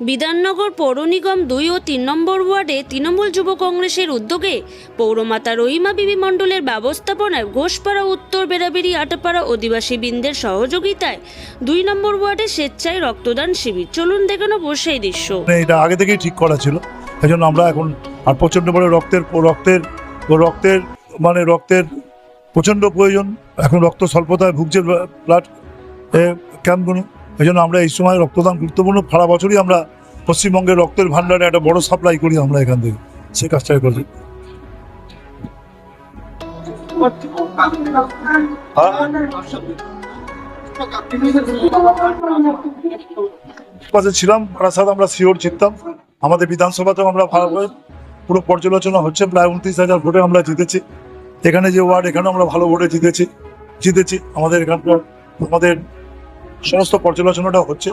বিধাননগর পৌর নিগম দুই ও তিন নম্বর ওয়ার্ডে তৃণমূল যুব কংগ্রেসের উদ্যোগে পৌরমাতা রহিমা বিবি মণ্ডলের ব্যবস্থাপনায় ঘোষপাড়া, উত্তর বেড়াবেড়ি, আটাপাড়া অধিবাসী বৃন্দের সহযোগিতায় দুই নম্বর ওয়ার্ডে স্বেচ্ছায় রক্তদান শিবির। চলুন দেখানো বসেই দৃশ্য। মানে এটা আগে থেকেই ঠিক করা ছিল। এই জন্য আমরা এখন আর প্রচণ্ড বড় রক্তের রক্তের রক্তের মানে রক্তের প্রচণ্ড প্রয়োজন। এখন রক্ত স্বল্পতায় ভুগছে ব্লাড ক্যাম্পগুলো। এই জন্য আমরা এই সময় রক্তদান গুরুত্বপূর্ণ। সারা বছরই আমরা পশ্চিমবঙ্গের রক্তের ভাণ্ডারে একটা বড় সাপ্লাই করি আমরা এখান থেকে। সেই কাজটাই করছি পাশে ছিলাম বারাসাত আমরা শিওর জিততাম। আমাদের বিধানসভাতেও আমরা ভালোভাবে পুরো পর্যালোচনা হচ্ছে। প্রায় উনত্রিশ হাজার ভোটে আমরা জিতেছি। এখানে যে ওয়ার্ড এখানেও আমরা ভালো ভোটে জিতেছি। জিতেছি। আমাদের এখানকার আমাদের সমস্ত পর্যালোচনাটা হচ্ছে।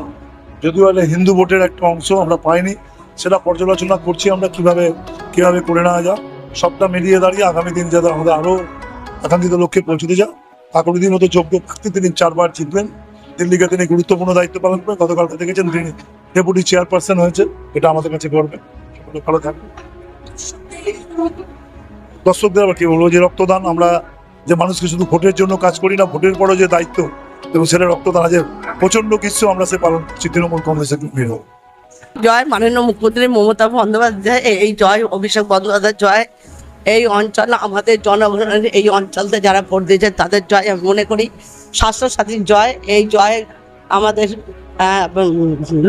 যদিও এটা হিন্দু ভোটের একটা অংশ আমরা পাইনি, সেটা পর্যালোচনা করছি আমরা কীভাবে কীভাবে করে নেওয়া যায়। সবটা মিলিয়ে দাঁড়িয়ে আগামী দিন যাতে আমাদের আরও আকাঙ্ক্ষিত লক্ষ্যে পৌঁছতে যায়। কাকুরিদির মতো যোগ্য প্রার্থী তিনি চারবার জিতবেন। দিল্লিকে তিনি গুরুত্বপূর্ণ দায়িত্ব পালন করেন। গতকালকে দেখেছেন তিনি ডেপুটি চেয়ারপারসন হয়েছে এটা আমাদের কাছে গর্বে ভালো থাকবে দর্শকদের আবার কি বলব, যে রক্তদান আমরা যে মানুষকে শুধু ভোটের জন্য কাজ করি না, ভোটের পরও যে দায়িত্ব এবং সেটা রক্তদান আছে প্রচণ্ড কিছু আমরা সে পালন করছি তৃণমূল কংগ্রেসের ভিড় জয় মাননীয় মুখ্যমন্ত্রী মমতা বন্দ্যোপাধ্যায়, এই জয়, অভিষেক বন্দ্যোপাধ্যায় জয়, এই অঞ্চল আমাদের জনগণের এই অঞ্চলতে যারা ভোট দিয়েছে তাদের জয় আমি মনে করি। স্বাস্থ্যসাথীর জয়, এই জয় আমাদের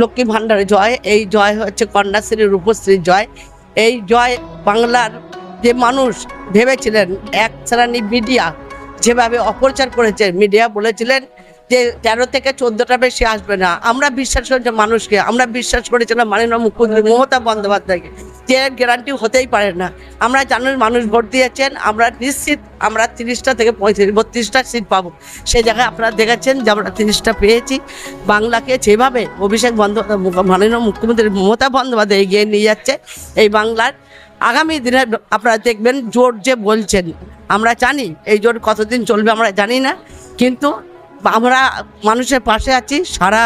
লক্ষ্মী ভাণ্ডারের জয়, এই জয় হচ্ছে কন্যাশ্রী রূপশ্রীর জয়। এই জয় বাংলার যে মানুষ ভেবেছিলেন, এক শ্রেণি মিডিয়া যেভাবে অপপ্রচার করেছে, মিডিয়া বলেছিলেন যে তেরো থেকে চোদ্দটা বেশি আসবে না। আমরা বিশ্বাস করেছি মানুষকে, আমরা বিশ্বাস করেছিলাম মাননীয় মুখ্যমন্ত্রী মমতা বন্দ্যোপাধ্যায়কে। যে গ্যারান্টি হতেই পারে না। আমরা জানেন মানুষ ভোট দিয়েছেন, আমরা নিশ্চিত আমরা তিরিশটা থেকে পঁয়ত্রিশ, বত্রিশটা সিট পাবো। সেই জায়গায় আপনারা দেখেছেন যে আমরা তিরিশটা পেয়েছি। বাংলাকে যেভাবে অভিষেক বন্দ্যোপাধ্যায় মাননীয় মুখ্যমন্ত্রী মমতা বন্দ্যোপাধ্যায় এগিয়ে নিয়ে যাচ্ছে, এই বাংলার আগামী দিনে আপনারা দেখবেন জোট যে বলছেন, আমরা জানি এই জোট কতদিন চলবে আমরা জানি না, কিন্তু আমরা মানুষের পাশে আছি, সারা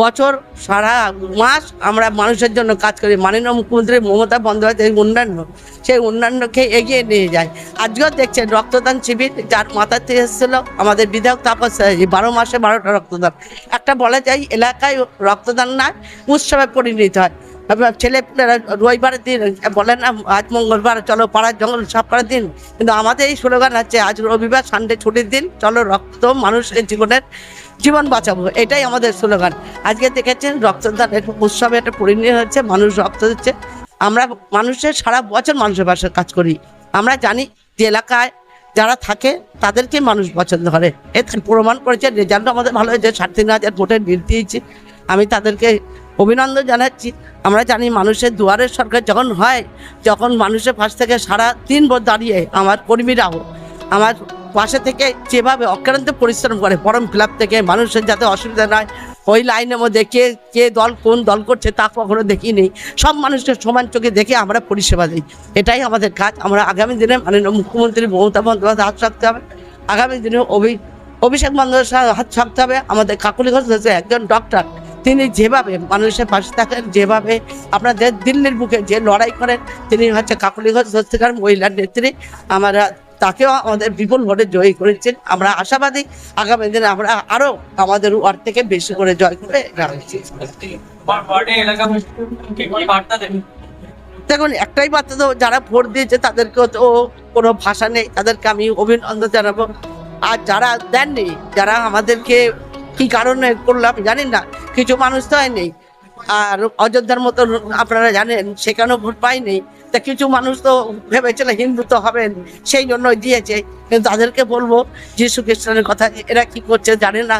বছর, সারা মাস আমরা মানুষের জন্য কাজ করি। মাননীয় মুখ্যমন্ত্রী মমতা বন্দ্যোপাধ্যায় অন্যান্য, সেই অন্যান্যকে এগিয়ে নিয়ে যায়। আজকেও দেখছেন রক্তদান শিবির, যার মাথাতে এসেছিল আমাদের বিধায়ক তাপস বারো মাসে বারোটা রক্তদান। একটা বলা যায়, এলাকায় রক্তদান না, উৎসবে পরিণত হয়। এবার ছেলেপুলেরা রবিবারের দিন বলেন না, আজ মঙ্গলবার, চলো পাড়ার জঙ্গল সাফ করার দিন। কিন্তু আমাদের এই স্লোগান আছে, আজ রবিবার, সানডে ছুটির দিন, চলো রক্ত মানুষের জীবনের, জীবন বাঁচাবো। এটাই আমাদের স্লোগান। আজকে দেখেছেন, রক্তদান একটা উৎসবে একটা পরিণত হচ্ছে মানুষ রক্ত দিচ্ছে। আমরা মানুষের সারা বছর মানুষের পাশে কাজ করি। আমরা জানি যে এলাকায় যারা থাকে, তাদেরকে মানুষ পছন্দ করে। এতে প্রমাণ করেছে রেজাল্ট আমাদের ভালো হয়েছে, সাড়ে তিন হাজার ভোটের ভিড় দিয়েছি। আমি তাদেরকে অভিনন্দন জানাচ্ছি। আমরা জানি মানুষের দুয়ারের সরকার যখন হয় যখন মানুষের পাশ থেকে সারা দিন ভোর দাঁড়িয়ে আমার কর্মীরাও আমার পাশে থেকে যেভাবে অক্রান্ত পরিশ্রম করে পরম ক্লাব থেকে মানুষের যাতে অসুবিধা নয় ওই লাইনের মধ্যে কে কে দল কোন দল করছে তা কখনো দেখিনি। সব মানুষকে সমান চোখে দেখে আমরা পরিষেবা দিই। এটাই আমাদের কাজ। আমরা আগামী দিনে মাননীয় মুখ্যমন্ত্রী মমতা বন্দ্যোপাধ্যায় হাত রাখতে হবে। আগামী দিনে অভি, অভিষেক বন্দ্যোপাধ্যায় হাত ছাপতে হবে। আমাদের কাকুলি ঘোষ একজন ডক্টর তিনি যেভাবে মানুষের পাশে থাকেন, যেভাবে আপনাদের দিল্লির বুকে যে লড়াই করেন, তিনি হচ্ছে কাকুলি ঘোষ সত্যিকার মহিলার নেত্রী। আমরা তাকেও আমাদের বিপুল ভোটে জয়ী করেছেন। আমরা আশাবাদী আগামী দিনে আমরা আরও আমাদের ওয়ার্ড থেকে বেশি করে জয় করে দেখুন, একটাই বার্তা তো যারা ভোট দিয়েছে তাদেরকেও তো কোনো ভাষা নেই। তাদেরকে আমি অভিনন্দন জানাব। আর যারা দেননি, যারা আমাদেরকে কি কারণে করলাম জানি না। কিছু মানুষ তো হয়নি। আর অযোধ্যার মতো আপনারা জানেন, সেখানেও ভোট পাইনি তা কিছু মানুষ তো ভেবেছিল হিন্দু তো হবেন, সেই জন্য দিয়েছে। কিন্তু তাদেরকে বলব, যিশু খ্রিস্টানের কথা, এরা কি করছে জানে না।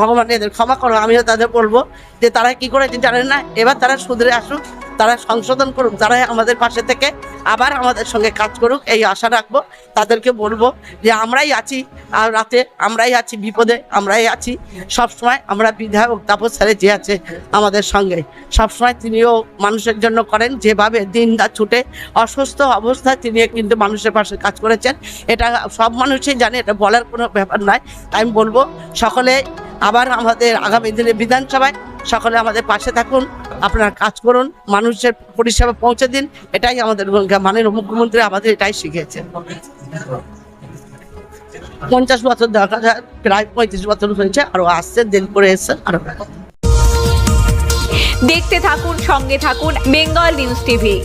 ভগবান এদের ক্ষমা করো, আমিও তাদের বলব যে তারা কি করেছে জানেন না। এবার তারা শুধরে আসুক তারা সংশোধন করুক তারা আমাদের পাশে থেকে আবার আমাদের সঙ্গে কাজ করুক, এই আশা রাখব, তাদেরকে বলব যে আমরাই আছি, আর রাতে আমরাই আছি, বিপদে আমরাই আছি, সবসময় আমরা বিধায়ক তাপস স্যারে যে আছে আমাদের সঙ্গে। সবসময় তিনিও মানুষের জন্য করেন, যেভাবে দিন রাত ছুটে অসুস্থ অবস্থায় তিনি কিন্তু মানুষের পাশে কাজ করেছেন। এটা সব মানুষই জানে, এটা বলার কোনো ব্যাপার নয়। তাই আমি বলব, সকলে আবার আমাদের আগামী দিনে বিধানসভায়, সকলে আমাদের পাশে থাকুন আপনারা কাজ করুন, মানুষের পরিষেবা পৌঁছে দিন, এটাই আমাদের মাননীয় মুখ্যমন্ত্রী আমাদের এটাই শিখিয়েছেন। পঞ্চাশ বছর দেখা যায়, প্রায় পঁয়ত্রিশ বছর হয়েছে, আরও আসছে দিন করে এসছে, আরও দেখতে থাকুন, সঙ্গে থাকুন, বেঙ্গল নিউজ টিভি।